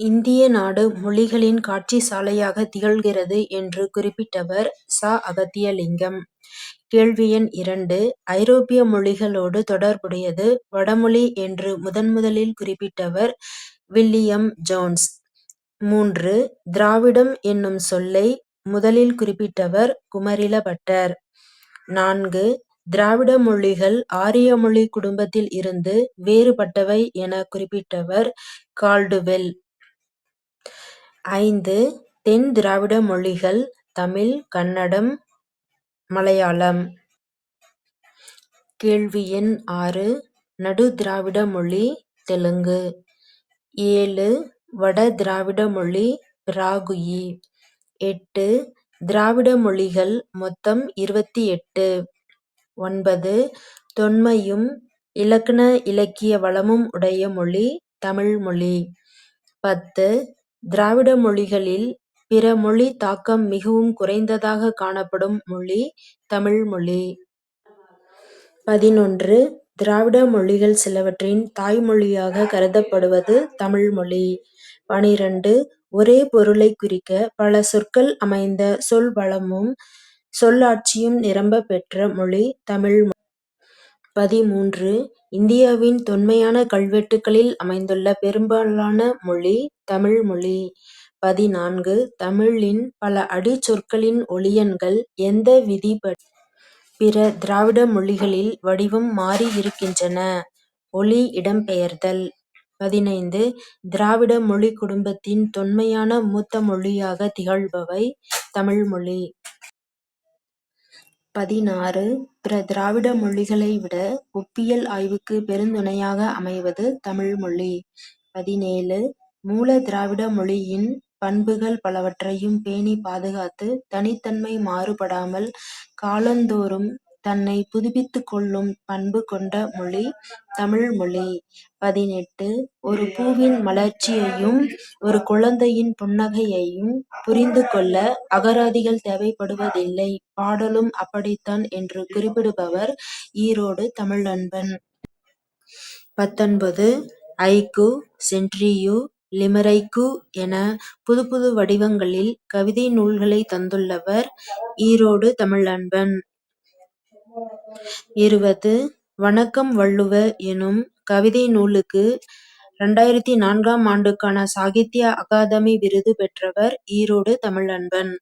இந்திய நாடு மொழிகளின் காட்சி சாலையாக திகழ்கிறது என்று குறிப்பிட்டவர் ச. அகத்தியலிங்கம். கேள்வி எண் இரண்டு. ஐரோப்பிய மொழிகளோடு தொடர்புடையது வடமொழி என்று முதன் முதலில் குறிப்பிட்டவர் வில்லியம் ஜோன்ஸ். மூன்று. திராவிடம் என்னும் சொல்லை முதலில் குறிப்பிட்டவர் குமரிலபட்டர். நான்கு. திராவிட மொழிகள் ஆரிய மொழி குடும்பத்தில் இருந்து வேறுபட்டவை எனக் குறிப்பிட்டவர் கால்டுவெல். ஐந்து. தென் திராவிட மொழிகள் தமிழ் கன்னடம் மலையாளம். கேள்வி எண் ஆறு. நடு திராவிட மொழி தெலுங்கு. ஏழு. வட திராவிட மொழி பிராகுயி. எட்டு. திராவிட மொழிகள் மொத்தம் இருபத்தி எட்டு ஒன்பது. தொன்மையும் இலக்கண இலக்கிய வளமும் உடைய மொழி தமிழ் மொழி. பத்து. திராவிட மொழிகளில் பிற மொழித் தாக்கம் மிகவும் குறைந்ததாகக் காணப்படும் மொழி தமிழ் மொழி. பதினொன்று. திராவிட மொழிகள் சிலவற்றின் தாய்மொழியாகக் கருதப்படுவது தமிழ் மொழி. பன்னிரண்டு. ஒரே பொருளைக் குறிக்க பல சொற்கள் அமைந்த சொல் வளமும் சொல்லாட்சியும் நிரம்பப் பெற்ற மொழி தமிழ் மொழி. பதிமூன்று. இந்தியாவின் தொன்மையான கல்வெட்டுக்களில் அமைந்துள்ள பெரும்பாலான மொழி தமிழ் மொழி. பதினான்கு. தமிழின் பல அடிச்சொற்களின் ஒலியன்கள் எந்த விதிப்படி பிற திராவிட மொழிகளில் வடிவம் மாறி இருக்கின்றன ஒலி இடம்பெயர்தல். பதினைந்து. திராவிட மொழிக் குடும்பத்தின் தொன்மையான மூத்த மொழியாகத் திகழ்பவை தமிழ் மொழி. பதினாறு. பிற திராவிட மொழிகளை விட ஒப்பியல் ஆய்வுக்குப் பெருந்துணையாக அமைவது தமிழ் மொழி. பதினேழு. மூல திராவிட மொழியின் பண்புகள் பலவற்றையும் பேணிப் பாதுகாத்து தனித்தன்மை மாறுபடாமல் காலந்தோறும் தன்னை புதுப்பித்துக் கொள்ளும் பண்பு கொண்ட மொழி தமிழ் மொழி. பதினெட்டு. ஒரு பூவின் மலர்ச்சியையும் ஒரு குழந்தையின் புன்னகையையும் புரிந்து கொள்ள அகராதிகள் தேவைப்படுவதில்லை பாடலும் அப்படித்தான் என்று குறிப்பிடுபவர் ஈரோடு தமிழன்பன். பத்தொன்பது. ஐக்கு சென்ட்ரியு லிமரைக்கு என புது புது வடிவங்களில் கவிதை நூல்களை தந்துள்ளவர் ஈரோடு தமிழன்பன். இருபது. வணக்கம் வள்ளுவ எனும் கவிதை நூலுக்கு இரண்டாயிரத்தி நான்காம் ஆண்டுக்கான சாகித்ய அகாதமி விருது பெற்றவர் ஈரோடு தமிழன்பன்.